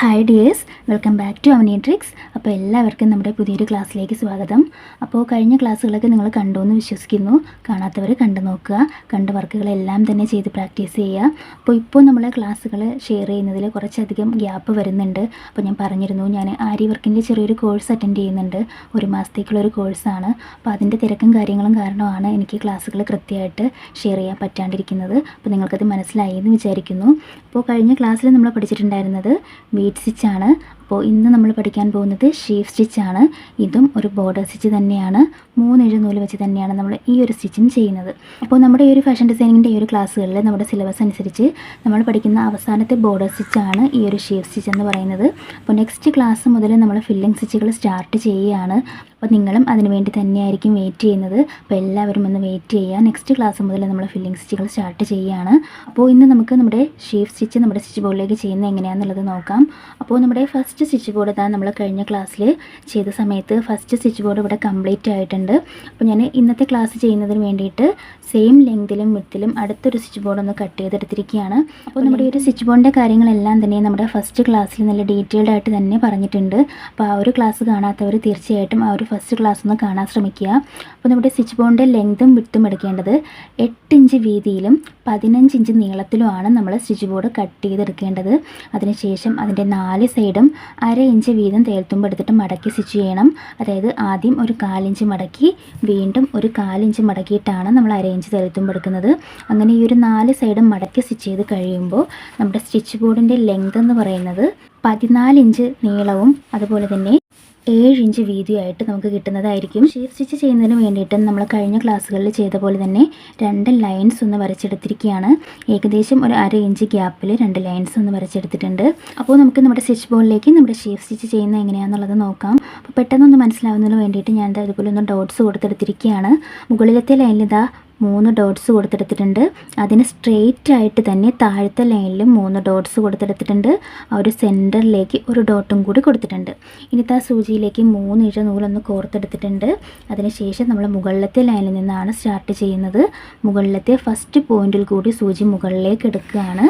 Hi dears welcome back to Avani tricks അപ്പോൾ എല്ലാവർക്കും നമ്മുടെ പുതിയൊരു ക്ലാസ്സിലേക്ക് സ്വാഗതം. അപ്പോൾ കഴിഞ്ഞ ക്ലാസ്സുകളൊക്കെ നിങ്ങൾ കണ്ടു എന്ന് വിശ്വസിക്കുന്നു. കാണാത്തവർ കണ്ടു നോക്കുക. കണ്ട വർക്കുകളെല്ലാം തന്നെ ചെയ്ത് പ്രാക്ടീസ് ചെയ്യുക. അപ്പോൾ ഇപ്പോൾ നമ്മൾ ക്ലാസ്സുകൾ ഷെയർ ചെയ്യുന്നതിൽ കുറച്ചധികം ഗ്യാപ്പ് വരുന്നുണ്ട്. അപ്പോൾ ഞാൻ പറഞ്ഞിരുന്നു ഞാൻ ആരി വർക്കിന്റെ ചെറിയൊരു കോഴ്സ് അറ്റൻഡ് ചെയ്യുന്നുണ്ട്. ഒരു മാസത്തേക്കുള്ള ഒരു കോഴ്സാണ്. അപ്പോൾ അതിന്റെ തിരക്കും കാര്യങ്ങളും കാരണമാണ് എനിക്ക് ക്ലാസ്സുകൾ കൃത്യമായിട്ട് ഷെയർ ചെയ്യാൻ പറ്റാണ്ടിരിക്കുന്നത്. അപ്പോൾ നിങ്ങൾക്കത് മനസ്സിലായി എന്ന് വിചാരിക്കുന്നു. അപ്പോൾ കഴിഞ്ഞ ക്ലാസ്സിൽ നമ്മൾ പഠിച്ചിട്ടുണ്ടായിരുന്നത് സ്റ്റിച്ചാണ് അപ്പോൾ ഇന്ന് നമ്മൾ പഠിക്കാൻ പോകുന്നത് ഷീഫ് സ്റ്റിച്ചാണ് ഇതും ഒരു ബോർഡർ സ്റ്റിച്ച് തന്നെയാണ്. മൂന്ന് നൂൽ വെച്ച് തന്നെയാണ് നമ്മൾ ഈ ഒരു സ്റ്റിച്ചിങ് ചെയ്യുന്നത്. അപ്പോൾ നമ്മുടെ ഈ ഒരു ഫാഷൻ ഡിസൈനിങ്ങിന്റെ ഈ ഒരു ക്ലാസ്സുകളിൽ നമ്മുടെ സിലബസ് അനുസരിച്ച് നമ്മൾ പഠിക്കുന്ന അവസാനത്തെ ബോർഡർ സ്റ്റിച്ചാണ് ഈ ഒരു ഷീഫ് സ്റ്റിച്ച് എന്ന് പറയുന്നത്. അപ്പോൾ നെക്സ്റ്റ് ക്ലാസ് മുതൽ നമ്മൾ ഫില്ലിംഗ് സ്റ്റിച്ചുകൾ സ്റ്റാർട്ട് ചെയ്യുകയാണ്. അപ്പോൾ നിങ്ങളും അതിനുവേണ്ടി തന്നെയായിരിക്കും വെയിറ്റ് ചെയ്യുന്നത്. അപ്പോൾ എല്ലാവരും ഒന്ന് വെയിറ്റ് ചെയ്യുക. നെക്സ്റ്റ് ക്ലാസ് മുതൽ നമ്മൾ ഫില്ലിംഗ് സ്റ്റിച്ചുകൾ സ്റ്റാർട്ട് ചെയ്യുകയാണ്. അപ്പോൾ ഇന്ന് നമുക്ക് നമ്മുടെ ഷീഫ് സ്റ്റിച്ച് നമ്മുടെ സ്റ്റിച്ച് ബോർഡിലേക്ക് ചെയ്യുന്നത് എങ്ങനെയാണെന്നുള്ളത് നോക്കാം. അപ്പോൾ നമ്മുടെ ഫസ്റ്റ് സ്റ്റിച്ച് ബോർഡ് ഇതാണ് നമ്മൾ കഴിഞ്ഞ ക്ലാസ്സിൽ ചെയ്ത സമയത്ത് ഫസ്റ്റ് സ്റ്റിച്ച് ബോർഡ് ഇവിടെ കംപ്ലീറ്റ് ആയിട്ടുണ്ട്. അപ്പോൾ ഞാൻ ഇന്നത്തെ ക്ലാസ് ചെയ്യുന്നതിന് വേണ്ടിയിട്ട് സെയിം ലെങ്തിലും വിത്തിലും അടുത്തൊരു സ്റ്റിച്ച് ബോർഡ് ഒന്ന് കട്ട് ചെയ്തെടുത്തിരിക്കുകയാണ്. അപ്പോൾ നമ്മുടെ ഈ ഒരു സ്റ്റിച്ച് ബോർഡിന്റെ കാര്യങ്ങളെല്ലാം തന്നെ നമ്മുടെ ഫസ്റ്റ് ക്ലാസ്സിൽ നല്ല ഡീറ്റെയിൽഡ് ആയിട്ട് തന്നെ പറഞ്ഞിട്ടുണ്ട്. അപ്പോൾ ആ ഒരു ക്ലാസ് കാണാത്തവർ തീർച്ചയായിട്ടും ആ ഒരു ഫസ്റ്റ് ക്ലാസ് ഒന്ന് കാണാൻ ശ്രമിക്കുക. അപ്പോൾ നമ്മുടെ സ്റ്റിച്ച് ബോർഡിന്റെ ലെങ്തും വിത്തും എടുക്കേണ്ടത് എട്ട് ഇഞ്ച് വീതിയിലും പതിനഞ്ച് ഇഞ്ച് നീളത്തിലുമാണ് നമ്മൾ സ്റ്റിച്ച് ബോർഡ് കട്ട് ചെയ്തെടുക്കേണ്ടത്. അതിനുശേഷം അതിന്റെ നാല് സൈഡും അര ഇഞ്ച് വീതം തേൽത്തുമ്പ് എടുത്തിട്ട് മടക്കി സ്റ്റിച്ച് ചെയ്യണം. അതായത് ആദ്യം ഒരു കാലിഞ്ച് മടക്കി വീണ്ടും ഒരു കാലിഞ്ച് മടക്കിയിട്ടാണ് നമ്മൾ അര ഇഞ്ച് തേൽത്തുമ്പ് എടുക്കുന്നത്. അങ്ങനെ ഈ ഒരു നാല് സൈഡും മടക്കി സ്റ്റിച്ച് ചെയ്ത് കഴിയുമ്പോൾ നമ്മുടെ സ്റ്റിച്ച് ബോർഡിന്റെ ലെങ്ത് എന്ന് പറയുന്നത് പതിനാല് ഇഞ്ച് നീളവും അതുപോലെ തന്നെ ഏഴ് ഇഞ്ച് വീതിയായിട്ട് നമുക്ക് കിട്ടുന്നതായിരിക്കും. ഷീഫ് സ്റ്റിച്ച് ചെയ്യുന്നതിന് വേണ്ടിയിട്ട് നമ്മൾ കഴിഞ്ഞ ക്ലാസ്സുകളിൽ ചെയ്ത പോലെ തന്നെ രണ്ട് ലൈൻസ് ഒന്ന് വരച്ചെടുത്തിരിക്കുകയാണ്. ഏകദേശം ഒരു അര ഇഞ്ച് ഗ്യാപ്പിൽ രണ്ട് ലൈൻസ് ഒന്ന് വരച്ചെടുത്തിട്ടുണ്ട്. അപ്പോൾ നമുക്ക് നമ്മുടെ സ്റ്റിച്ച് ബോർഡിലേക്ക് നമ്മുടെ ഷീഫ് സ്റ്റിച്ച് ചെയ്യുന്നത് എങ്ങനെയാണെന്നുള്ളത് നോക്കാം. അപ്പോൾ പെട്ടെന്നൊന്ന് മനസ്സിലാവുന്നതിന് വേണ്ടിയിട്ട് ഞാൻ ഇതുപോലെ ഒന്ന് ഡോട്ട്സ് കൊടുത്തെടുത്തിരിക്കുകയാണ്. മുകളിലത്തെ ലൈനിൽ ഇതാ മൂന്ന് ഡോട്ട്സ് കൊടുത്തെടുത്തിട്ടുണ്ട്. അതിന് സ്ട്രെയിറ്റ് ആയിട്ട് തന്നെ താഴത്തെ ലൈനിലും മൂന്ന് ഡോട്ട്സ് കൊടുത്തെടുത്തിട്ടുണ്ട്. ആ ഒരു സെന്ററിലേക്ക് ഒരു ഡോട്ടും കൂടി കൊടുത്തിട്ടുണ്ട്. ഇനിത്തെ ആ സൂചിയിലേക്ക് മൂന്ന് ഇഴ നൂലൊന്ന് കോർത്തെടുത്തിട്ടുണ്ട്. അതിനുശേഷം നമ്മൾ മുകളിലത്തെ ലൈനിൽ നിന്നാണ് സ്റ്റാർട്ട് ചെയ്യുന്നത്. മുകളിലത്തെ ഫസ്റ്റ് പോയിന്റിൽ കൂടി സൂചി മുകളിലേക്ക് എടുക്കുകയാണ്.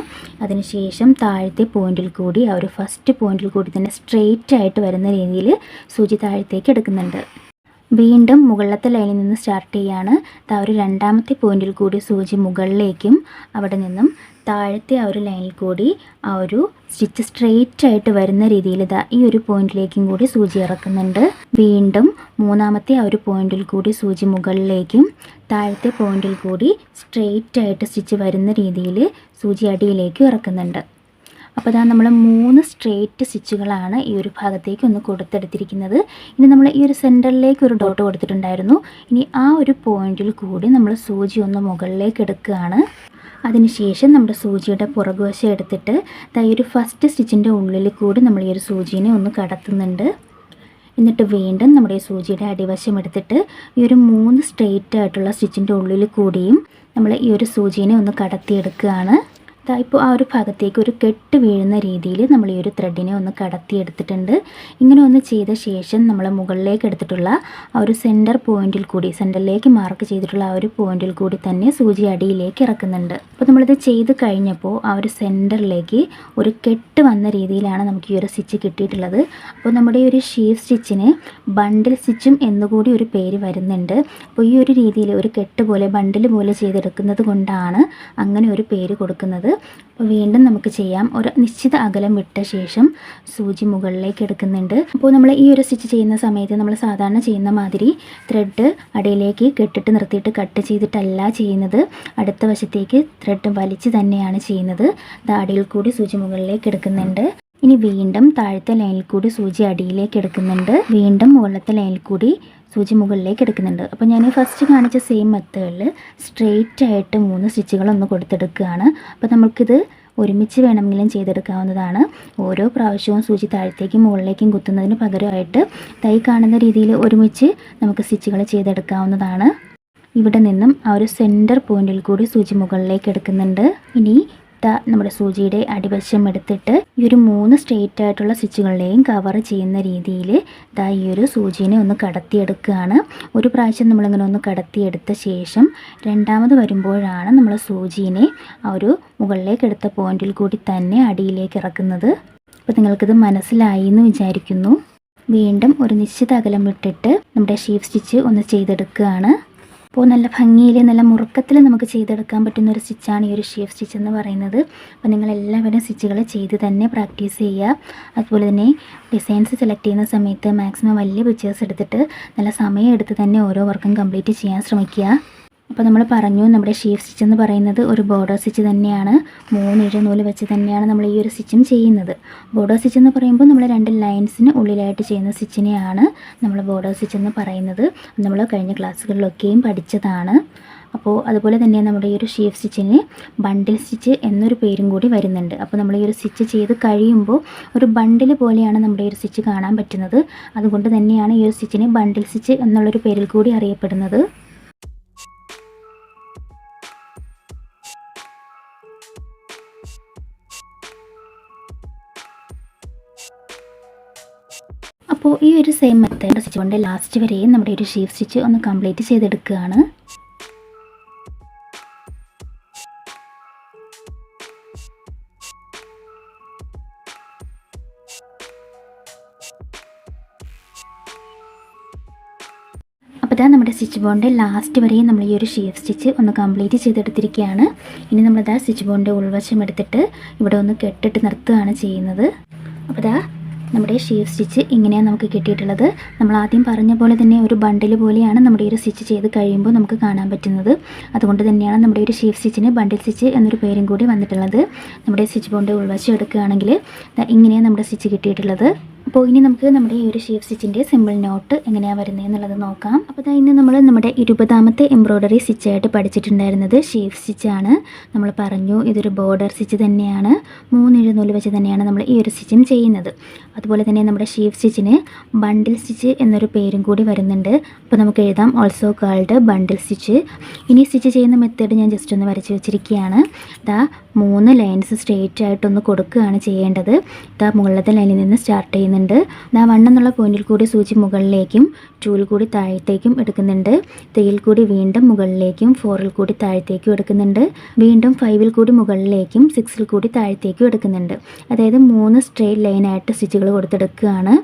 അതിനുശേഷം താഴത്തെ പോയിന്റിൽ കൂടി ആ ഒരു ഫസ്റ്റ് പോയിന്റിൽ കൂടി തന്നെ സ്ട്രെയിറ്റ് ആയിട്ട് വരുന്ന രീതിയിൽ സൂചി താഴത്തേക്ക് എടുക്കുന്നുണ്ട്. വീണ്ടും മുകളിലത്തെ ലൈനിൽ നിന്ന് സ്റ്റാർട്ട് ചെയ്യാണ്. താ ഒരു രണ്ടാമത്തെ പോയിന്റിൽ കൂടി സൂചി മുകളിലേക്കും അവിടെ നിന്നും താഴത്തെ ആ ഒരു ലൈനിൽ കൂടി ആ ഒരു സ്റ്റിച്ച് സ്ട്രെയിറ്റ് ആയിട്ട് വരുന്ന രീതിയിൽ ഇതാ ഈ ഒരു പോയിന്റിലേക്കും കൂടി സൂചി ഇറക്കുന്നുണ്ട്. വീണ്ടും മൂന്നാമത്തെ ആ ഒരു പോയിന്റിൽ കൂടി സൂചി മുകളിലേക്കും താഴത്തെ പോയിന്റിൽ കൂടി സ്ട്രെയിറ്റ് ആയിട്ട് സ്റ്റിച്ച് വരുന്ന രീതിയിൽ സൂചി അടിയിലേക്കും ഇറക്കുന്നുണ്ട്. അപ്പോൾ ഇതാ നമ്മൾ മൂന്ന് സ്ട്രേറ്റ് സ്റ്റിച്ചുകളാണ് ഈ ഒരു ഭാഗത്തേക്ക് ഒന്ന് കൊടുത്തെടുത്തിരിക്കുന്നത്. ഇനി നമ്മൾ ഈ ഒരു സെന്ററിലേക്ക് ഒരു ഡോട്ട് കൊടുത്തിട്ടുണ്ടായിരുന്നു. ഇനി ആ ഒരു പോയിന്റിൽ കൂടി നമ്മൾ സൂചി ഒന്ന് മുകളിലേക്ക് എടുക്കുകയാണ്. അതിനുശേഷം നമ്മുടെ സൂചിയുടെ പുറകുവശം എടുത്തിട്ട് ഈ ഒരു ഫസ്റ്റ് സ്റ്റിച്ചിന്റെ ഉള്ളിൽ കൂടി നമ്മൾ ഈ ഒരു സൂചിനെ ഒന്ന് കടത്തുന്നുണ്ട്. എന്നിട്ട് വീണ്ടും നമ്മുടെ ഈ സൂചിയുടെ അടിവശം എടുത്തിട്ട് ഈ ഒരു മൂന്ന് സ്ട്രെയിറ്റ് ആയിട്ടുള്ള സ്റ്റിച്ചിന്റെ ഉള്ളിൽ കൂടിയും നമ്മൾ ഈ ഒരു സൂചിനെ ഒന്ന് കടത്തിയെടുക്കുകയാണ്. ഇപ്പോൾ ആ ഒരു ഭാഗത്തേക്ക് ഒരു കെട്ട് വീഴുന്ന രീതിയിൽ നമ്മൾ ഈ ഒരു ത്രെഡിനെ ഒന്ന് കടത്തി എടുത്തിട്ടുണ്ട് ഇങ്ങനെ ഒന്ന് ചെയ്ത ശേഷം നമ്മൾ മുകളിലേക്ക് എടുത്തിട്ടുള്ള ആ ഒരു സെന്റർ പോയിന്റിൽ കൂടി സെന്ററിലേക്ക് മാർക്ക് ചെയ്തിട്ടുള്ള ആ ഒരു പോയിന്റിൽ കൂടി തന്നെ സൂചി അടിയിലേക്ക് ഇറക്കുന്നുണ്ട്. അപ്പോൾ നമ്മളിത് ചെയ്ത് കഴിഞ്ഞപ്പോൾ ആ ഒരു സെന്ററിലേക്ക് ഒരു കെട്ട് വന്ന രീതിയിലാണ് നമുക്ക് ഈ ഒരു സ്റ്റിച്ച് കിട്ടിയിട്ടുള്ളത്. അപ്പോൾ നമ്മുടെ ഈ ഒരു ഷീഫ് സ്റ്റിച്ചിന് ബണ്ടിൽ സ്റ്റിച്ചും എന്നുകൂടി ഒരു പേര് വരുന്നുണ്ട്. അപ്പോൾ ഈ ഒരു രീതിയിൽ ഒരു കെട്ട് പോലെ ബണ്ടിൽ പോലെ ചെയ്തെടുക്കുന്നത് കൊണ്ടാണ് അങ്ങനെ ഒരു പേര് കൊടുക്കുന്നത്. അപ്പോൾ വീണ്ടും നമുക്ക് ചെയ്യാം. ഒരു നിശ്ചിത അകലം വിട്ട ശേഷം സൂചി മുകളിലേക്ക് എടുക്കുന്നുണ്ട്. അപ്പോൾ നമ്മൾ ഈ ഒരു സ്റ്റിച്ച് ചെയ്യുന്ന സമയത്ത് നമ്മൾ സാധാരണ ചെയ്യുന്ന മാതിരി ത്രെഡ് അടിയിലേക്ക് കെട്ടിട്ട് നിർത്തിയിട്ട് കട്ട് ചെയ്തിട്ടല്ല ചെയ്യുന്നത്. അടുത്ത വശത്തേക്ക് ത്രെഡ് വലിച്ച് തന്നെയാണ് ചെയ്യുന്നത്. അടിയിൽ കൂടി സൂചി മുകളിലേക്ക് എടുക്കുന്നുണ്ട്. ഇനി വീണ്ടും താഴത്തെ ലൈനിൽ കൂടി സൂചി അടിയിലേക്ക് എടുക്കുന്നുണ്ട്. വീണ്ടും മുകളിലത്തെ ലൈനിൽ കൂടി സൂചി മുകളിലേക്ക് എടുക്കുന്നുണ്ട്. അപ്പോൾ ഞാൻ ഫസ്റ്റ് കാണിച്ച സെയിം മെത്തേഡിൽ സ്ട്രെയിറ്റ് ആയിട്ട് മൂന്ന് സ്റ്റിച്ചുകളൊന്ന് കൊടുത്തെടുക്കുകയാണ്. അപ്പോൾ നമുക്കിത് ഒരുമിച്ച് വേണമെങ്കിലും ചെയ്തെടുക്കാവുന്നതാണ്. ഓരോ പ്രാവശ്യവും സൂചി താഴത്തേക്കും മുകളിലേക്കും കുത്തുന്നതിന് പകരമായിട്ട് തൈ കാണുന്ന രീതിയിൽ ഒരുമിച്ച് നമുക്ക് സ്റ്റിച്ചുകൾ ചെയ്തെടുക്കാവുന്നതാണ്. ഇവിടെ നിന്നും ആ ഒരു സെന്റർ പോയിന്റിൽ കൂടി സൂചി മുകളിലേക്ക് എടുക്കുന്നുണ്ട്. ഇനി ദാ നമ്മുടെ സൂചിയുടെ അടിവശം എടുത്തിട്ട് ഈ ഒരു മൂന്ന് സ്ട്രെയിറ്റ് ആയിട്ടുള്ള സ്റ്റിച്ചുകളിലെയും കവർ ചെയ്യുന്ന രീതിയിൽ ഇതാ ഈ ഒരു സൂചിനെ ഒന്ന് കടത്തിയെടുക്കുകയാണ്. ഒരു പ്രാവശ്യം നമ്മളിങ്ങനെ ഒന്ന് കടത്തിയെടുത്ത ശേഷം രണ്ടാമത് വരുമ്പോഴാണ് നമ്മൾ സൂചിനെ ആ ഒരു മുകളിലേക്ക് എടുത്ത പോയിന്റിൽ കൂടി തന്നെ അടിയിലേക്ക് ഇറക്കുന്നത്. അപ്പോൾ നിങ്ങൾക്കിത് മനസ്സിലായി എന്ന് വിചാരിക്കുന്നു. വീണ്ടും ഒരു നിശ്ചിത അകലം വിട്ടിട്ട് നമ്മുടെ ഷീഫ് സ്റ്റിച്ച് ഒന്ന് ചെയ്തെടുക്കുകയാണ്. അപ്പോൾ നല്ല ഭംഗിയിൽ നല്ല മുറുക്കത്തിൽ നമുക്ക് ചെയ്തെടുക്കാൻ പറ്റുന്ന ഒരു സ്റ്റിച്ചാണ് ഈ ഒരു ഷേഫ് സ്റ്റിച്ച് എന്ന് പറയുന്നത്. അപ്പോൾ നിങ്ങൾ എല്ലാവരും സ്റ്റിച്ചുകൾ ചെയ്ത് തന്നെ പ്രാക്ടീസ് ചെയ്യുക. അതുപോലെ തന്നെ ഡിസൈൻസ് സെലക്ട് ചെയ്യുന്ന സമയത്ത് മാക്സിമം വലിയ പിക്ചേഴ്സ് എടുത്തിട്ട് നല്ല സമയം എടുത്ത് തന്നെ ഓരോ വർക്കും കംപ്ലീറ്റ് ചെയ്യാൻ ശ്രമിക്കുക. അപ്പോൾ നമ്മൾ പറഞ്ഞു നമ്മുടെ ഷീഫ് സ്റ്റിച്ച് എന്ന് പറയുന്നത് ഒരു ബോർഡർ സ്റ്റിച്ച് തന്നെയാണ്. മൂന്നിഴ നൂൽ വെച്ച് തന്നെയാണ് നമ്മൾ ഈ ഒരു സ്റ്റിച്ചും ചെയ്യുന്നത്. ബോർഡർ സ്റ്റിച്ച് എന്ന് പറയുമ്പോൾ നമ്മൾ രണ്ട് ലൈൻസിന് ഉള്ളിലായിട്ട് ചെയ്യുന്ന സ്റ്റിച്ചിനെയാണ് നമ്മൾ ബോർഡർ സ്റ്റിച്ച് എന്ന് പറയുന്നത്. നമ്മൾ കഴിഞ്ഞ ക്ലാസ്സുകളിലൊക്കെയും പഠിച്ചതാണ്. അപ്പോൾ അതുപോലെ തന്നെ നമ്മുടെ ഈ ഒരു ഷീഫ് സ്റ്റിച്ചിന് ബണ്ടിൽ സ്റ്റിച്ച് എന്നൊരു പേരും കൂടി വരുന്നുണ്ട്. അപ്പോൾ നമ്മൾ ഈ ഒരു സ്റ്റിച്ച് ചെയ്ത് കഴിയുമ്പോൾ ഒരു ബണ്ടിൽ പോലെയാണ് നമ്മുടെ ഈ ഒരു സ്റ്റിച്ച് കാണാൻ പറ്റുന്നത്. അതുകൊണ്ട് തന്നെയാണ് ഈ ഒരു സ്റ്റിച്ചിന് ബണ്ടിൽ സ്റ്റിച്ച് എന്നുള്ളൊരു പേരിൽ കൂടി അറിയപ്പെടുന്നത്. അപ്പോൾ ഈ ഒരു സെയിം മെത്തേഡ് സ്റ്റിച്ച് കൊണ്ട് ലാസ്റ്റ് വരെയും നമ്മുടെ ഒരു ഷീഫ് സ്റ്റിച്ച് ഒന്ന് കംപ്ലീറ്റ് ചെയ്തെടുക്കുകയാണ്. അപ്പോൾ നമ്മുടെ സ്റ്റിച്ച് ബോണ്ട് ലാസ്റ്റ് വരെയും നമ്മൾ ഈ ഒരു ഷീഫ് സ്റ്റിച്ച് ഒന്ന് കംപ്ലീറ്റ് ചെയ്തെടുത്തിരിക്കുകയാണ്. ഇനി നമ്മളിതാ സ്റ്റിച്ച് ബോണ്ട് ഉൾവശം എടുത്തിട്ട് ഇവിടെ ഒന്ന് കെട്ടിട്ട് നിർത്തുകയാണ് ചെയ്യുന്നത്. അപ്പോൾ ഇതാ നമ്മുടെ ഷീവ് സ്റ്റിച്ച് ഇങ്ങനെയാണ് നമുക്ക് കിട്ടിയിട്ടുള്ളത്. നമ്മൾ ആദ്യം പറഞ്ഞ പോലെ തന്നെ ഒരു ബണ്ടിൽ പോലെയാണ് നമ്മുടെ ഒരു സ്റ്റിച്ച് ചെയ്ത് കഴിയുമ്പോൾ നമുക്ക് കാണാൻ പറ്റുന്നത്. അതുകൊണ്ട് തന്നെയാണ് നമ്മുടെ ഒരു ഷീവ് സ്റ്റിച്ചിന് ബണ്ടിൽ സ്റ്റിച്ച് എന്നൊരു പേരും കൂടി വന്നിട്ടുള്ളത്. നമ്മുടെ സ്റ്റിച്ച് ബോണ്ട് ഉൾവശം എടുക്കുകയാണെങ്കിൽ ഇങ്ങനെയാണ് നമ്മുടെ സ്റ്റിച്ച് കിട്ടിയിട്ടുള്ളത്. അപ്പോൾ ഇനി നമുക്ക് നമ്മുടെ ഈ ഒരു ഷേഫ് സ്റ്റിച്ചിന്റെ സിമ്പിൾ നോട്ട് എങ്ങനെയാണ് വരുന്നത് എന്നുള്ളത് നോക്കാം. അപ്പോൾ ദാ ഇന്ന് നമ്മൾ നമ്മുടെ ഇരുപതാമത്തെ എംബ്രോയ്ഡറി സ്റ്റിച്ചായിട്ട് പഠിച്ചിട്ടുണ്ടായിരുന്നത് സ്റ്റിച്ച് സ്റ്റിച്ചാണ് നമ്മൾ പറഞ്ഞു ഇതൊരു ബോർഡർ സ്റ്റിച്ച് തന്നെയാണ്. മൂന്നിഴ നൂൽ വെച്ച് തന്നെയാണ് നമ്മൾ ഈ ഒരു സ്റ്റിച്ചും ചെയ്യുന്നത്. അതുപോലെ തന്നെ നമ്മുടെ ഷേഫ് സ്റ്റിച്ചിന് ബണ്ടിൽ സ്റ്റിച്ച് എന്നൊരു പേരും കൂടി വരുന്നുണ്ട്. അപ്പോൾ നമുക്ക് എഴുതാം. ഓൾസോ കാൾഡ് ബണ്ടിൽ സ്റ്റിച്ച് ഇനി സ്റ്റിച്ച് ചെയ്യുന്ന മെത്തേഡ് ഞാൻ ജസ്റ്റ് ഒന്ന് വരച്ച് വെച്ചിരിക്കുകയാണ്. ഇതാ മൂന്ന് ലൈൻസ് സ്ട്രെയിറ്റ് ആയിട്ടൊന്ന് കൊടുക്കുകയാണ് ചെയ്യേണ്ടത്. ഇതാ മുകളിലത്തെ ലൈനിൽ നിന്ന് സ്റ്റാർട്ട് ചെയ്യുന്നുണ്ട് ദാ വൺ എന്നുള്ള പോയിന്റിൽ കൂടി സൂചി മുകളിലേക്കും ടൂവിൽ കൂടി താഴത്തേക്കും എടുക്കുന്നുണ്ട്. ത്രീയിൽ കൂടി വീണ്ടും മുകളിലേക്കും ഫോറിൽ കൂടി താഴത്തേക്കും എടുക്കുന്നുണ്ട്. വീണ്ടും ഫൈവിൽ കൂടി മുകളിലേക്കും സിക്സിൽ കൂടി താഴത്തേക്കും എടുക്കുന്നുണ്ട്. അതായത് മൂന്ന് സ്ട്രെയിറ്റ് ലൈനായിട്ട് സ്റ്റിച്ചുകൾ കൊടുത്തെടുക്കുകയാണ്.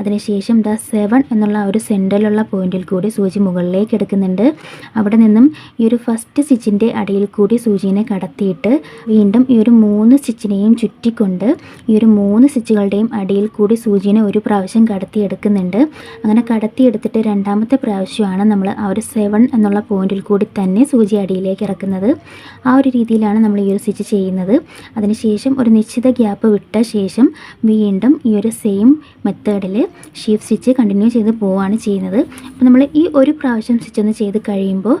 അതിനുശേഷം ദാ സെവൻ എന്നുള്ള ഒരു സെന്ററിലുള്ള പോയിന്റിൽ കൂടി സൂചി മുകളിലേക്ക് എടുക്കുന്നുണ്ട്. അവിടെ നിന്നും ഈ ഒരു ഫസ്റ്റ് സ്റ്റിച്ചിന്റെ അടിയിൽ കൂടി സൂചിനെ കടത്തിയിട്ട് വീണ്ടും ഈ ഒരു മൂന്ന് സ്റ്റിച്ചിനെയും ചുറ്റിക്കൊണ്ട് ഈ ഒരു മൂന്ന് സ്റ്റിച്ചുകളുടെയും അടിയിൽ കൂടി സൂചിനെ ഒരു പ്രാവശ്യം കടത്തിയെടുക്കുന്നുണ്ട്. അങ്ങനെ കടത്തിയെടുത്തിട്ട് രണ്ടാമത്തെ പ്രാവശ്യമാണ് നമ്മൾ ആ ഒരു സെവൻ എന്നുള്ള പോയിന്റിൽ കൂടി തന്നെ സൂചി അടിയിലേക്ക് ഇറക്കുന്നത്. ആ ഒരു രീതിയിലാണ് നമ്മൾ ഈ ഒരു സ്റ്റിച്ച് ചെയ്യുന്നത്. അതിനുശേഷം ഒരു നിശ്ചിത ഗ്യാപ്പ് വിട്ട ശേഷം വീണ്ടും ഈ ഒരു സെയിം മെത്തേഡിൽ ഷീഫ് സ്റ്റിച്ച് കണ്ടിന്യൂ ചെയ്ത് പോവുകയാണ് ചെയ്യുന്നത്. അപ്പോൾ നമ്മൾ ഈ ഒരു പ്രാവശ്യം സ്റ്റിച്ച് ഒന്ന് ചെയ്ത് കഴിയുമ്പോൾ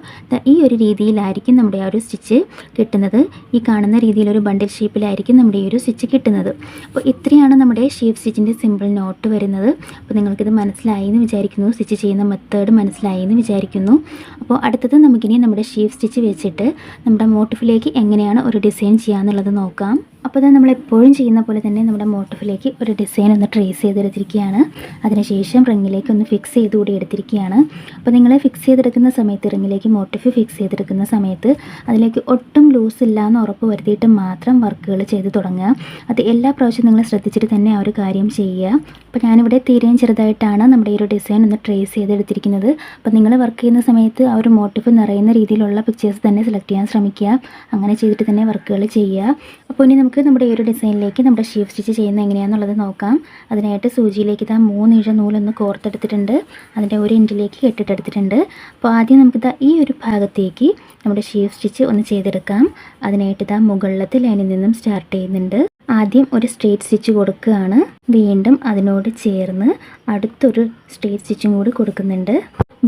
ഈ ഒരു രീതിയിലായിരിക്കും നമ്മുടെ ആ ഒരു സ്റ്റിച്ച് കിട്ടുന്നത്. ഈ കാണുന്ന രീതിയിലൊരു ബണ്ടിൽ ഷേപ്പിലായിരിക്കും നമ്മുടെ ഈ ഒരു സ്റ്റിച്ച് കിട്ടുന്നത്. അപ്പോൾ ഇത്രയാണ് നമ്മുടെ ഷീഫ് സ്റ്റിച്ചിന്റെ സിമ്പിൾ നോട്ട് വരുന്നത്. അപ്പോൾ നിങ്ങൾക്കിത് മനസ്സിലായി എന്ന് വിചാരിക്കുന്നു. സ്റ്റിച്ച് ചെയ്യുന്ന മെത്തേഡ് മനസ്സിലായി എന്ന് വിചാരിക്കുന്നു. അപ്പോൾ അടുത്തത് നമുക്കിനി നമ്മുടെ ഷീഫ് സ്റ്റിച്ച് വെച്ചിട്ട് നമ്മുടെ മോട്ടിഫിലേക്ക് എങ്ങനെയാണ് ഒരു ഡിസൈൻ ചെയ്യാന്നുള്ളത് നോക്കാം. അപ്പോൾ ഇത് നമ്മൾ എപ്പോഴും ചെയ്യുന്ന പോലെ തന്നെ നമ്മുടെ മോട്ടിഫിലേക്ക് ഒരു ഡിസൈൻ ഒന്ന് ട്രേസ് ചെയ്തെടുത്തിരിക്കുകയാണ്. അതിനുശേഷം റിങ്ങിലേക്ക് ഒന്ന് ഫിക്സ് ചെയ്ത് കൂടി എടുത്തിരിക്കുകയാണ്. അപ്പോൾ നിങ്ങൾ ഫിക്സ് ചെയ്തെടുക്കുന്ന സമയത്ത് റിങ്ങിലേക്ക് മോട്ടിഫ് ഫിക്സ് ചെയ്തെടുക്കുന്ന സമയത്ത് അതിലേക്ക് ഒട്ടും ലൂസ് ഇല്ല എന്ന് ഉറപ്പ് വരുത്തിയിട്ട് മാത്രം വർക്കുകൾ ചെയ്ത് തുടങ്ങുക. അത് എല്ലാ പ്രാവശ്യവും നിങ്ങൾ ശ്രദ്ധിച്ചിട്ട് തന്നെ ആ ഒരു കാര്യം ചെയ്യുക. അപ്പോൾ ഞാനിവിടെ തീരെയും ചെറുതായിട്ടാണ് നമ്മുടെ ഈ ഒരു ഡിസൈൻ ഒന്ന് ട്രേസ് ചെയ്തെടുത്തിരിക്കുന്നത്. അപ്പോൾ നിങ്ങൾ വർക്ക് ചെയ്യുന്ന സമയത്ത് ആ ഒരു മോട്ടിഫ് നിറയുന്ന രീതിയിലുള്ള പിക്ചേഴ്സ് തന്നെ സെലക്ട് ചെയ്യാൻ ശ്രമിക്കുക. അങ്ങനെ ചെയ്തിട്ട് തന്നെ വർക്കുകൾ ചെയ്യുക. അപ്പോൾ ഇനി നമുക്ക് നമ്മുടെ ഈ ഒരു ഡിസൈനിലേക്ക് നമ്മുടെ ഷീഫ് സ്റ്റിച്ച് ചെയ്യുന്നത് എങ്ങനെയാണെന്നുള്ളത് നോക്കാം. അതിനായിട്ട് സൂചിയിലേക്ക് ഇതാ മൂന്ന് ഇഴ നൂലൊന്ന് കോർത്തെടുത്തിട്ടുണ്ട്. അതിന്റെ ഒരു ഇഞ്ചിലേക്ക് കെട്ടിട്ടെടുത്തിട്ടുണ്ട് അപ്പോൾ ആദ്യം നമുക്ക് ഇതാ ഈ ഒരു ഭാഗത്തേക്ക് നമ്മുടെ ഷീഫ് സ്റ്റിച്ച് ഒന്ന് ചെയ്തെടുക്കാം. അതിനായിട്ട് ഇതാ മുകളിലത്തെ ലൈനിൽ നിന്നും സ്റ്റാർട്ട് ചെയ്യുന്നുണ്ട്. ആദ്യം ഒരു സ്ട്രേറ്റ് സ്റ്റിച്ച് കൊടുക്കുകയാണ്. വീണ്ടും അതിനോട് ചേർന്ന് അടുത്തൊരു സ്ട്രേറ്റ് സ്റ്റിച്ചും കൂടി കൊടുക്കുന്നുണ്ട്.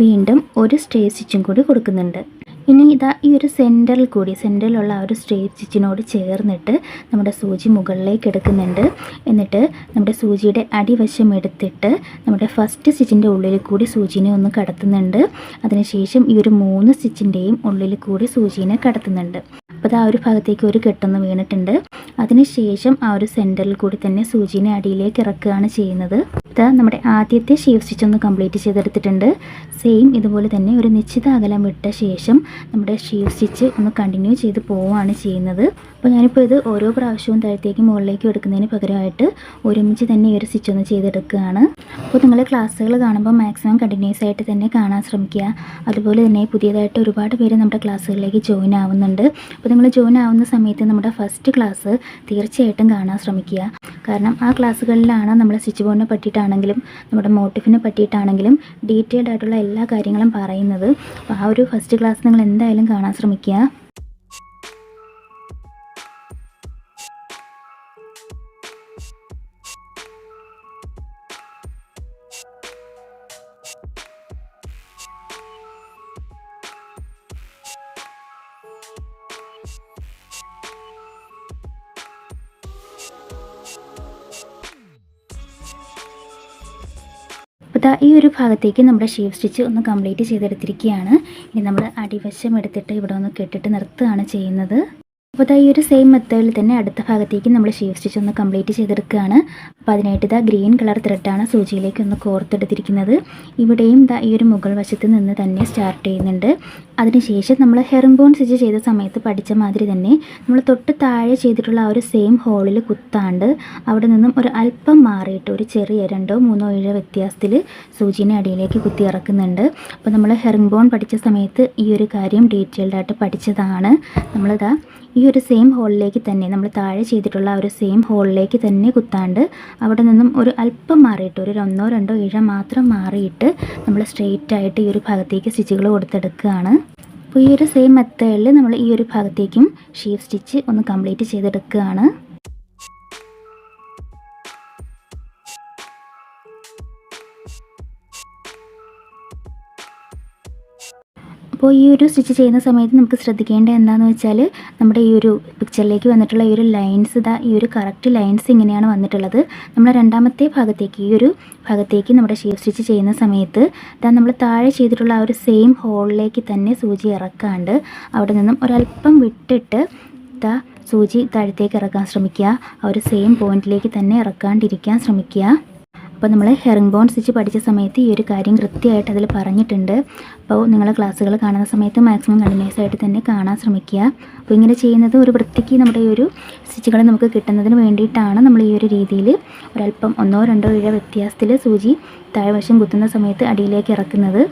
വീണ്ടും ഒരു സ്ട്രേറ്റ് സ്റ്റിച്ചും കൂടി കൊടുക്കുന്നുണ്ട്. ഇനി ഇതാ ഈ ഒരു സെന്ററിൽ കൂടി സെന്ററിലുള്ള ആ ഒരു സ്ട്രേറ്റ് സ്റ്റിച്ചിനോട് ചേർന്നിട്ട് നമ്മുടെ സൂചി മുകളിലേക്ക് എടുക്കുന്നുണ്ട്. എന്നിട്ട് നമ്മുടെ സൂചിയുടെ അടിവശം എടുത്തിട്ട് നമ്മുടെ ഫസ്റ്റ് സ്റ്റിച്ചിന്റെ ഉള്ളിൽ കൂടി സൂചിനെ ഒന്ന് കടത്തുന്നുണ്ട്. അതിനുശേഷം ഈ ഒരു മൂന്ന് സ്റ്റിച്ചിന്റെയും ഉള്ളിൽ കൂടി സൂചിനെ കടത്തുന്നുണ്ട്. അപ്പോൾ അത് ആ ഒരു ഭാഗത്തേക്ക് ഒരു കെട്ടൊന്ന് വീണിട്ടുണ്ട്. അതിനുശേഷം ആ ഒരു സെന്ററിൽ കൂടി തന്നെ സൂചിനെ അടിയിലേക്ക് ഇറക്കുകയാണ് ചെയ്യുന്നത്. ഇത് നമ്മുടെ ആദ്യത്തെ ഷീവ് സ്റ്റിച്ച് ഒന്ന് കംപ്ലീറ്റ് ചെയ്തെടുത്തിട്ടുണ്ട്. സെയിം ഇതുപോലെ തന്നെ ഒരു നിശ്ചിത അകലം വിട്ട ശേഷം നമ്മുടെ ഷീവ് സ്റ്റിച്ച് ഒന്ന് കണ്ടിന്യൂ ചെയ്ത് പോവുകയാണ് ചെയ്യുന്നത്. അപ്പോൾ ഞാനിപ്പോൾ ഇത് ഓരോ പ്രാവശ്യവും താഴത്തേക്ക് മുകളിലേക്ക് എടുക്കുന്നതിന് പകരമായിട്ട് ഒരുമിച്ച് തന്നെ ഈ ഒരു സ്റ്റിച്ച് ഒന്ന് ചെയ്തെടുക്കുകയാണ്. അപ്പോൾ നിങ്ങൾ ക്ലാസ്സുകൾ കാണുമ്പോൾ മാക്സിമം കണ്ടിന്യൂസ് ആയിട്ട് തന്നെ കാണാൻ ശ്രമിക്കുക. അതുപോലെ തന്നെ പുതിയതായിട്ട് ഒരുപാട് പേര് നമ്മുടെ ക്ലാസ്സുകളിലേക്ക് ജോയിൻ ആവുന്നുണ്ട്. അപ്പോൾ നിങ്ങൾ ജോയിൻ ആവുന്ന സമയത്ത് നമ്മുടെ ഫസ്റ്റ് ക്ലാസ് തീർച്ചയായിട്ടും കാണാൻ ശ്രമിക്കുക. കാരണം ആ ക്ലാസ്സുകളിലാണ് നമ്മൾ സ്റ്റിച്ച് ബോർഡിനെ പറ്റിയിട്ടാണെങ്കിലും നമ്മുടെ മോട്ടിഫിനെ പറ്റിയിട്ടാണെങ്കിലും ഡീറ്റെയിൽഡ് ആയിട്ടുള്ള എല്ലാ കാര്യങ്ങളും പറയുന്നത്. അപ്പോൾ ആ ഒരു ഫസ്റ്റ് ക്ലാസ് നിങ്ങൾ എന്തായാലും കാണാൻ ശ്രമിക്കുക. ദാ ഈ ഒരു ഭാഗത്തേക്ക് നമ്മുടെ ഷീവ് സ്റ്റിച്ച് ഒന്ന് കംപ്ലീറ്റ് ചെയ്തെടുത്തിരിക്കുകയാണ്. ഇനി നമ്മൾ അടിവശം എടുത്തിട്ട് ഇവിടെ ഒന്ന് കെട്ടിട്ട് നിർത്തുകയാണ് ചെയ്യുന്നത്. അപ്പോൾ ഈ ഒരു സെയിം മെത്തേഡിൽ തന്നെ അടുത്ത ഭാഗത്തേക്ക് നമ്മൾ ഷീവ് സ്റ്റിച്ച് ഒന്ന് കംപ്ലീറ്റ് ചെയ്തെടുക്കുകയാണ്. അപ്പോൾ അതിനായിട്ട് ഇതാ ഗ്രീൻ കളർ ത്രെഡാണ് സൂചിയിലേക്ക് ഒന്ന് കോർത്തെടുത്തിരിക്കുന്നത് ഇവിടെയും ഇതാ ഈ ഒരു മുകൾ വശത്ത് നിന്ന് തന്നെ സ്റ്റാർട്ട് ചെയ്യുന്നുണ്ട്. അതിനുശേഷം നമ്മൾ ഹെറിംബോൺ സ്റ്റിച്ച് ചെയ്ത സമയത്ത് പഠിച്ച മാതിരി തന്നെ നമ്മൾ തൊട്ട് താഴെ ചെയ്തിട്ടുള്ള ആ ഒരു സെയിം ഹോളിൽ കുത്താണ്ട് അവിടെ നിന്നും ഒരു അല്പം മാറിയിട്ട് ഒരു ചെറിയ രണ്ടോ മൂന്നോ ഏഴോ വ്യത്യാസത്തിൽ സൂചിനെ അടിയിലേക്ക് കുത്തി ഇറക്കുന്നുണ്ട്. അപ്പോൾ നമ്മൾ ഹെറിംബോൺ പഠിച്ച സമയത്ത് ഈ ഒരു കാര്യം ഡീറ്റെയിൽഡായിട്ട് പഠിച്ചതാണ്. നമ്മളിതാ ഈ ഒരു സെയിം ഹോളിലേക്ക് തന്നെ നമ്മൾ താഴെ ചെയ്തിട്ടുള്ള ആ ഒരു സെയിം ഹോളിലേക്ക് തന്നെ കുത്താണ്ട് അവിടെ നിന്നും ഒരു അല്പം മാറിയിട്ട് ഒരു ഒന്നോ രണ്ടോ ഇഴ മാത്രം മാറിയിട്ട് നമ്മൾ സ്ട്രെയിറ്റ് ആയിട്ട് ഈ ഒരു ഭാഗത്തേക്ക് സ്റ്റിച്ചുകൾ കൊടുത്തെടുക്കുകയാണ്. അപ്പോൾ ഈ ഒരു സെയിം മെത്തേഡിൽ നമ്മൾ ഈ ഒരു ഭാഗത്തേക്കും ഷീവ് സ്റ്റിച്ച് ഒന്ന് കംപ്ലീറ്റ് ചെയ്തെടുക്കുകയാണ്. അപ്പോൾ ഈ ഒരു സ്റ്റിച്ച് ചെയ്യുന്ന സമയത്ത് നമുക്ക് ശ്രദ്ധിക്കേണ്ട എന്താണെന്ന് വെച്ചാൽ നമ്മുടെ ഈ ഒരു പിക്ചറിലേക്ക് വന്നിട്ടുള്ള ഈ ഒരു ലൈൻസ് ഇതാ ഈ ഒരു കറക്റ്റ് ലൈൻസ് ഇങ്ങനെയാണ് വന്നിട്ടുള്ളത്. നമ്മൾ രണ്ടാമത്തെ ഭാഗത്തേക്ക് ഈ ഒരു ഭാഗത്തേക്ക് നമ്മുടെ ഷേപ്പ് സ്റ്റിച്ച് ചെയ്യുന്ന സമയത്ത് ഇതാ നമ്മൾ താഴെ ചെയ്തിട്ടുള്ള ആ ഒരു സെയിം ഹോളിലേക്ക് തന്നെ സൂചി ഇറക്കാണ്ട് അവിടെ നിന്നും ഒരല്പം വിട്ടിട്ട് ഇതാ സൂചി താഴത്തേക്ക് ഇറക്കാൻ ശ്രമിക്കുക. ആ ഒരു സെയിം പോയിന്റിലേക്ക് തന്നെ ഇറക്കാണ്ടിരിക്കാൻ ശ്രമിക്കുക. അപ്പോൾ നമ്മൾ ഹെറിംഗ് ബോൺ സ്റ്റിച്ച് പഠിച്ച സമയത്ത് ഈ ഒരു കാര്യം കൃത്യമായിട്ട് അതിൽ പറഞ്ഞിട്ടുണ്ട്. അപ്പോൾ നിങ്ങൾ ക്ലാസ്സുകൾ കാണുന്ന സമയത്ത് മാക്സിമം കണ്ടിന്യൂസ് ആയിട്ട് തന്നെ കാണാൻ ശ്രമിക്കുക. അപ്പോൾ ഇങ്ങനെ ചെയ്യുന്നത് ഒരു വൃത്തിക്ക് നമ്മുടെ ഈ ഒരു സ്റ്റിച്ചുകൾ നമുക്ക് കിട്ടുന്നതിന് വേണ്ടിയിട്ടാണ് നമ്മൾ ഈ ഒരു രീതിയിൽ ഒരല്പം ഒന്നോ രണ്ടോ ഇഴ വ്യത്യാസത്തിൽ സൂചി താഴ്വശം കുത്തുന്ന സമയത്ത് അടിയിലേക്ക് ഇറക്കുന്നത്.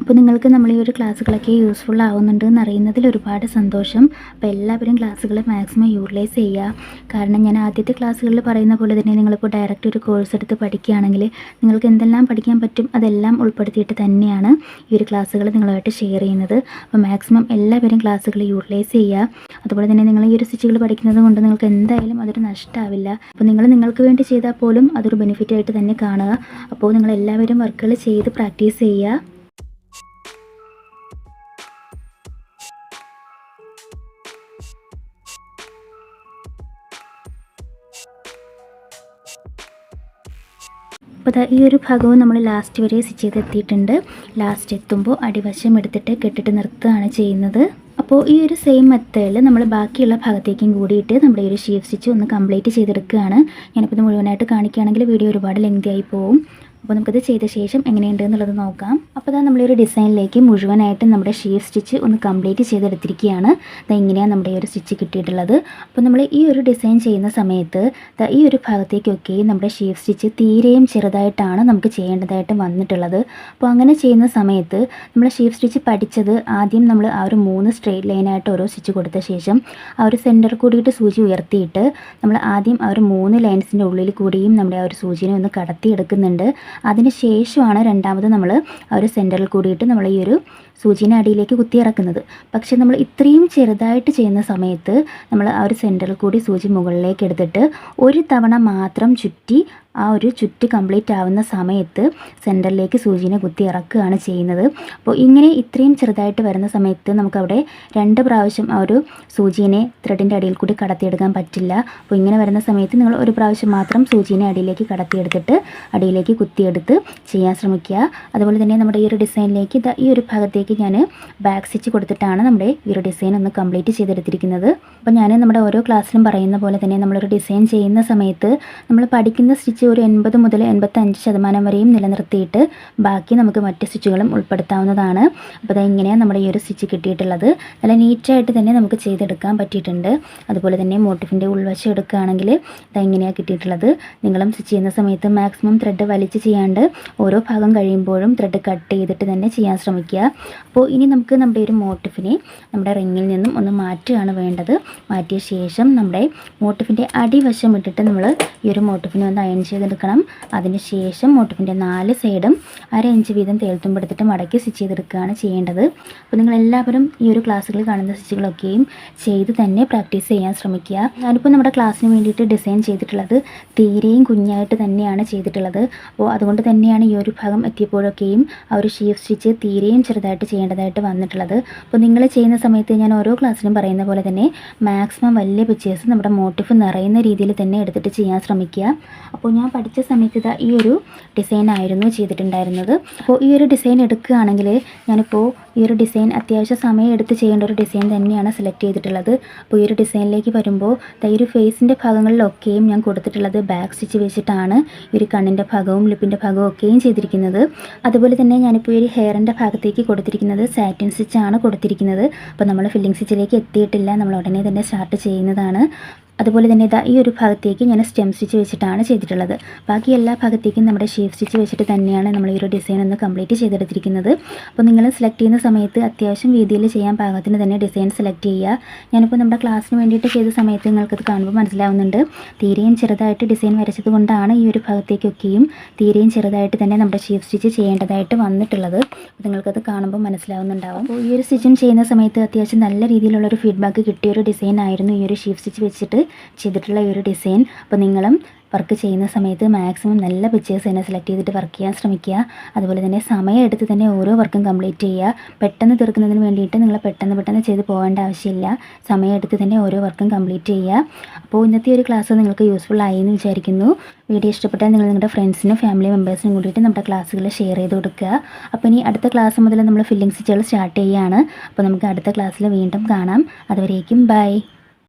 അപ്പോൾ നിങ്ങൾക്ക് നമ്മൾ ഈ ഒരു ക്ലാസ്സുകളൊക്കെ യൂസ്ഫുൾ ആവുന്നുണ്ട് എന്ന് അറിയുന്നതിൽ ഒരുപാട് സന്തോഷം. അപ്പോൾ എല്ലാവരും ക്ലാസ്സുകൾ മാക്സിമം യൂട്ടിലൈസ് ചെയ്യുക. കാരണം ഞാൻ ആദ്യത്തെ ക്ലാസ്സുകളിൽ പറയുന്ന പോലെ തന്നെ നിങ്ങളിപ്പോൾ ഡയറക്റ്റ് ഒരു കോഴ്സ് എടുത്ത് പഠിക്കുകയാണെങ്കിൽ നിങ്ങൾക്ക് എന്തെല്ലാം പഠിക്കാൻ പറ്റും അതെല്ലാം ഉൾപ്പെടുത്തിയിട്ട് തന്നെയാണ് ഈ ഒരു ക്ലാസ്സുകൾ നിങ്ങളുമായിട്ട് ഷെയർ ചെയ്യുന്നത്. അപ്പോൾ മാക്സിമം എല്ലാവരും ക്ലാസ്സുകൾ യൂട്ടിലൈസ് ചെയ്യുക. അതുപോലെ തന്നെ നിങ്ങൾ ഈ ഒരു സ്റ്റിച്ചുകൾ പഠിക്കുന്നത് കൊണ്ട് നിങ്ങൾക്ക് എന്തായാലും അതൊരു നഷ്ടമാവില്ല അപ്പോൾ നിങ്ങൾ നിങ്ങൾക്ക് വേണ്ടി ചെയ്താൽ പോലും അതൊരു ബെനിഫിറ്റ് ആയിട്ട് തന്നെ കാണുക. അപ്പോൾ നിങ്ങൾ എല്ലാവരും വർക്കുകൾ ചെയ്ത് പ്രാക്ടീസ് ചെയ്യുക. അപ്പോൾ ഈ ഒരു ഭാഗവും നമ്മൾ ലാസ്റ്റ് വരെ സ്റ്റിച്ച് ചെയ്തെത്തിയിട്ടുണ്ട്. ലാസ്റ്റ് എത്തുമ്പോൾ അടിവശം എടുത്തിട്ട് കെട്ടിട്ട് നിർത്തുകയാണ് ചെയ്യുന്നത്. അപ്പോൾ ഈ ഒരു സെയിം മെത്തേഡിൽ നമ്മൾ ബാക്കിയുള്ള ഭാഗത്തേക്കും കൂടിയിട്ട് നമ്മുടെ ഈ ഒരു ഷീവ് സ്റ്റിച്ച് ഒന്ന് കംപ്ലീറ്റ് ചെയ്തെടുക്കുകയാണ്. ഞാനിപ്പോൾ ഇത് മുഴുവനായിട്ട് കാണിക്കുകയാണെങ്കിൽ വീഡിയോ ഒരുപാട് ലെങ്തി ആയി പോകും അപ്പോൾ നമുക്കത് ചെയ്ത ശേഷം എങ്ങനെയുണ്ട് എന്നുള്ളത് നോക്കാം. അപ്പോൾ ഇതാ നമ്മളൊരു ഡിസൈനിലേക്ക് മുഴുവനായിട്ട് നമ്മുടെ ഷീവ് സ്റ്റിച്ച് ഒന്ന് കംപ്ലീറ്റ് ചെയ്തെടുത്തിരിക്കുകയാണ്. ദാ ഇങ്ങനെയാണ് നമ്മുടെ ഒരു സ്റ്റിച്ച് കിട്ടിയിട്ടുള്ളത്. അപ്പോൾ നമ്മൾ ഈ ഒരു ഡിസൈൻ ചെയ്യുന്ന സമയത്ത് ഈ ഒരു ഭാഗത്തേക്കൊക്കെ നമ്മുടെ ഷീവ് സ്റ്റിച്ച് തീരെയും ചെറുതായിട്ടാണ് നമുക്ക് ചെയ്യേണ്ടതായിട്ട് വന്നിട്ടുള്ളത്. അപ്പോൾ അങ്ങനെ ചെയ്യുന്ന സമയത്ത് നമ്മൾ ഷീവ് സ്റ്റിച്ച് പഠിച്ചത് ആദ്യം നമ്മൾ ആ ഒരു മൂന്ന് സ്ട്രെയിറ്റ് ലൈനായിട്ട് ഓരോ സ്റ്റിച്ച് കൊടുത്ത ശേഷം ആ ഒരു സെന്റർ കൂടിയിട്ട് സൂചി ഉയർത്തിയിട്ട് നമ്മൾ ആദ്യം ആ ഒരു മൂന്ന് ലൈൻസിന്റെ ഉള്ളിൽ കൂടിയും നമ്മുടെ ആ ഒരു സൂചിനെ ഒന്ന് കടത്തിയെടുക്കുന്നുണ്ട്. അതിന് ശേഷമാണ് രണ്ടാമത് നമ്മൾ ആ ഒരു സെന്ററിൽ കൂടിയിട്ട് നമ്മൾ ഈ ഒരു സൂചിനെ അടിയിലേക്ക് കുത്തിയിറക്കുന്നത് പക്ഷേ നമ്മൾ ഇത്രയും ചെറുതായിട്ട് ചെയ്യുന്ന സമയത്ത് നമ്മൾ ആ ഒരു സെന്ററിൽ കൂടി സൂചി മുകളിലേക്ക് എടുത്തിട്ട് ഒരു തവണ മാത്രം ചുറ്റി ആ ഒരു ചുറ്റ് കംപ്ലീറ്റ് ആവുന്ന സമയത്ത് സെന്ററിലേക്ക് സൂചിനെ കുത്തി ഇറക്കുകയാണ് ചെയ്യുന്നത്. അപ്പോൾ ഇങ്ങനെ ഇത്രയും ചെറുതായിട്ട് വരുന്ന സമയത്ത് നമുക്കവിടെ രണ്ട് പ്രാവശ്യം ആ ഒരു സൂചിനെ ത്രെഡിന്റെ അടിയിൽ കൂടി കടത്തിയെടുക്കാൻ പറ്റില്ല. അപ്പോൾ ഇങ്ങനെ വരുന്ന സമയത്ത് നിങ്ങൾ ഒരു പ്രാവശ്യം മാത്രം സൂചിനെ അടിയിലേക്ക് കടത്തിയെടുത്തിട്ട് അടിയിലേക്ക് കുത്തിയെടുത്ത് ചെയ്യാൻ ശ്രമിക്കുക. അതുപോലെ തന്നെ നമ്മുടെ ഈ ഒരു ഡിസൈനിലേക്ക് ഈ ഒരു ഭാഗത്തേക്ക് ഞാൻ ബാക്ക് സ്റ്റിച്ച് കൊടുത്തിട്ടാണ് നമ്മുടെ ഈ ഒരു ഡിസൈൻ ഒന്ന് കംപ്ലീറ്റ് ചെയ്തെടുത്തിരിക്കുന്നത്. അപ്പോൾ ഞാൻ നമ്മുടെ ഓരോ ക്ലാസ്സിലും പറയുന്ന പോലെ തന്നെ നമ്മളൊരു ഡിസൈൻ ചെയ്യുന്ന സമയത്ത് നമ്മൾ പഠിക്കുന്ന സ്റ്റിച്ചുകൾ ഒരു എൺപത് മുതൽ എൺപത്തഞ്ച് ശതമാനം വരെയും നിലനിർത്തിയിട്ട് ബാക്കി നമുക്ക് മറ്റ് സ്റ്റിച്ചുകളും ഉൾപ്പെടുത്താവുന്നതാണ്. അപ്പോൾ അത് ഇങ്ങനെയാണ് നമ്മുടെ ഈ ഒരു സ്റ്റിച്ച് കിട്ടിയിട്ടുള്ളത്. നല്ല നീറ്റായിട്ട് തന്നെ നമുക്ക് ചെയ്തെടുക്കാൻ പറ്റിയിട്ടുണ്ട്. അതുപോലെ തന്നെ മോട്ടിഫിന്റെ ഉൾവശം എടുക്കുകയാണെങ്കിൽ അത് ഇങ്ങനെയാണ് കിട്ടിയിട്ടുള്ളത്. നിങ്ങളും സ്റ്റിച്ച് ചെയ്യുന്ന സമയത്ത് മാക്സിമം ത്രെഡ് വലിച്ച് ചെയ്യാണ്ട് ഓരോ ഭാഗം കഴിയുമ്പോഴും ത്രെഡ് കട്ട് ചെയ്തിട്ട് തന്നെ ചെയ്യാൻ ശ്രമിക്കുക. അപ്പോൾ ഇനി നമുക്ക് നമ്മുടെ ഒരു മോട്ടിഫിനെ നമ്മുടെ റിങ്ങിൽ നിന്നും ഒന്ന് മാറ്റുകയാണ് വേണ്ടത്. മാറ്റിയ ശേഷം നമ്മുടെ മോട്ടിഫിന്റെ അടിവശം ഇട്ടിട്ട് നമ്മൾ ഈ ഒരു മോട്ടിഫിനെ ഒന്ന് അയൺ ചെയ്തെടുക്കണം. അതിന് ശേഷം മോട്ടിഫിന്റെ നാല് സൈഡും അര ഇഞ്ച് വീതം തേൽത്തുമ്പെടുത്തിട്ട് മടക്കി സ്റ്റിച്ച് ചെയ്തെടുക്കുകയാണ് ചെയ്യേണ്ടത്. അപ്പോൾ നിങ്ങൾ എല്ലാവരും ഈ ഒരു ക്ലാസ്സുകളിൽ കാണുന്ന സ്റ്റിച്ചുകളൊക്കെയും ചെയ്ത് തന്നെ പ്രാക്ടീസ് ചെയ്യാൻ ശ്രമിക്കുക. ഞാനിപ്പോൾ നമ്മുടെ ക്ലാസ്സിന് വേണ്ടിയിട്ട് ഡിസൈൻ ചെയ്തിട്ടുള്ളത് തീരെയും കുഞ്ഞായിട്ട് തന്നെയാണ് ചെയ്തിട്ടുള്ളത്. അപ്പോൾ അതുകൊണ്ട് തന്നെയാണ് ഈ ഒരു ഭാഗം എത്തിയപ്പോഴൊക്കെയും ആ ഒരു ഷീഫ് സ്റ്റിച്ച് തീരെയും ചെറുതായിട്ട് ചെയ്യേണ്ടതായിട്ട് വന്നിട്ടുള്ളത്. അപ്പോൾ നിങ്ങൾ ചെയ്യുന്ന സമയത്ത് ഞാൻ ഓരോ ക്ലാസ്സിലും പറയുന്ന പോലെ തന്നെ മാക്സിമം വലിയ പിക്ചേഴ്സ് നമ്മുടെ മോട്ടിഫ് നിറയുന്ന രീതിയിൽ തന്നെ എടുത്തിട്ട് ചെയ്യാൻ ശ്രമിക്കുക. അപ്പോൾ ഞാൻ പഠിച്ച സമയത്ത് ഇതാ ഈ ഒരു ഡിസൈൻ ആയിരുന്നു ചെയ്തിട്ടുണ്ടായിരുന്നത്. അപ്പോൾ ഈ ഒരു ഡിസൈൻ എടുക്കുകയാണെങ്കിൽ ഞാനിപ്പോൾ ഈ ഒരു ഡിസൈൻ അത്യാവശ്യം സമയം എടുത്ത് ചെയ്യേണ്ട ഒരു ഡിസൈൻ തന്നെയാണ് സെലക്ട് ചെയ്തിട്ടുള്ളത്. അപ്പോൾ ഈ ഒരു ഡിസൈനിലേക്ക് വരുമ്പോൾ ഈ ഒരു ഫേസിന്റെ ഭാഗങ്ങളിലൊക്കെയും ഞാൻ കൊടുത്തിട്ടുള്ളത് ബാക്ക് സ്റ്റിച്ച് വെച്ചിട്ടാണ് ഈ ഒരു കണ്ണിന്റെ ഭാഗവും ലിപ്പിന്റെ ഭാഗവും ഒക്കെയും ചെയ്തിരിക്കുന്നത്. അതുപോലെ തന്നെ ഞാനിപ്പോൾ ഈ ഒരു ഹെയറിന്റെ ഭാഗത്തേക്ക് കൊടുത്തിരിക്കുന്നത് സാറ്റിൻ സ്റ്റിച്ചാണ് കൊടുത്തിരിക്കുന്നത്. അപ്പോൾ നമ്മൾ ഫില്ലിംഗ് സ്റ്റിച്ചിലേക്ക് എത്തിയിട്ടില്ല. നമ്മൾ ഉടനെ തന്നെ സ്റ്റാർട്ട് ചെയ്യുന്നതാണ്. അതുപോലെ തന്നെ ഇതാ ഈ ഒരു ഭാഗത്തേക്ക് ഞാൻ സ്റ്റെം സ്റ്റിച്ച് വെച്ചിട്ടാണ് ചെയ്തിട്ടുള്ളത്. ബാക്കി എല്ലാ ഭാഗത്തേക്കും നമ്മുടെ ഷേഫ് സ്റ്റിച്ച് വെച്ചിട്ട് തന്നെയാണ് നമ്മൾ ഈ ഒരു ഡിസൈൻ ഒന്ന് കംപ്ലീറ്റ് ചെയ്തെടുത്തിരിക്കുന്നത്. അപ്പോൾ നിങ്ങൾ സെലക്ട് ചെയ്യുന്ന സമയത്ത് അത്യാവശ്യം രീതിയിൽ ചെയ്യാൻ പാകത്തിന് തന്നെ ഡിസൈൻ സെലക്ട് ചെയ്യുക. ഞാനിപ്പോൾ നമ്മുടെ ക്ലാസ്സിന് വേണ്ടിയിട്ട് ചെയ്ത സമയത്ത് നിങ്ങൾക്കത് കാണുമ്പോൾ മനസ്സിലാവുന്നുണ്ട്. തീരെയും ചെറുതായിട്ട് ഡിസൈൻ വരച്ചത് ഈ ഒരു ഭാഗത്തേക്കൊക്കെയും തീരെയും ചെറുതായിട്ട് തന്നെ നമ്മുടെ ഷേഫ് സ്റ്റിച്ച് ചെയ്യേണ്ടതായിട്ട് വന്നിട്ടുള്ളത്. അപ്പോൾ നിങ്ങൾക്കത് കാണുമ്പോൾ മനസ്സിലാവുന്നുണ്ടാവും. അപ്പോൾ ഈ ഒരു സ്റ്റിച്ചിങ് ചെയ്യുന്ന സമയത്ത് അത്യാവശ്യം നല്ല രീതിയിലുള്ള ഒരു ഫീഡ്ബാക്ക് കിട്ടിയ ഒരു ഡിസൈൻ ആയിരുന്നു ഈ ഒരു ഷീഫ് സ്റ്റിച്ച് വെച്ചിട്ട്. ചെയ്തിട്ടുള്ള ഈ ഒരു ഡിസൈൻ അപ്പോൾ നിങ്ങളും വർക്ക് ചെയ്യുന്ന സമയത്ത് മാക്സിമം നല്ല പിക്ചേഴ്സ് തന്നെ സെലക്ട് ചെയ്തിട്ട് വർക്ക് ചെയ്യാൻ ശ്രമിക്കുക. അതുപോലെ തന്നെ സമയം എടുത്ത് തന്നെ ഓരോ വർക്കും കംപ്ലീറ്റ് ചെയ്യുക. പെട്ടെന്ന് തീർക്കുന്നതിന് വേണ്ടിയിട്ട് നിങ്ങൾ പെട്ടെന്ന് പെട്ടെന്ന് ചെയ്ത് പോകേണ്ട ആവശ്യമില്ല. സമയം എടുത്ത് തന്നെ ഓരോ വർക്കും കംപ്ലീറ്റ് ചെയ്യുക. അപ്പോൾ ഇന്നത്തെ ഒരു ക്ലാസ് നിങ്ങൾക്ക് യൂസ്ഫുൾ ആയി എന്ന് വിചാരിക്കുന്നു. വീഡിയോ ഇഷ്ടപ്പെട്ടാൽ നിങ്ങൾ നിങ്ങളുടെ ഫ്രണ്ട്സിനും ഫാമിലി മെമ്പേഴ്സിനും കൂടിയിട്ട് നമ്മുടെ ക്ലാസ്സുകൾ ഷെയർ ചെയ്ത് കൊടുക്കുക. അപ്പോൾ ഇനി അടുത്ത ക്ലാസ് മുതൽ നമ്മൾ ഫില്ലിംഗ് സ്റ്റിച്ചുകൾ സ്റ്റാർട്ട് ചെയ്യുകയാണ്. അപ്പോൾ നമുക്ക് അടുത്ത ക്ലാസ്സിൽ വീണ്ടും കാണാം. അതുവരേക്കും ബൈ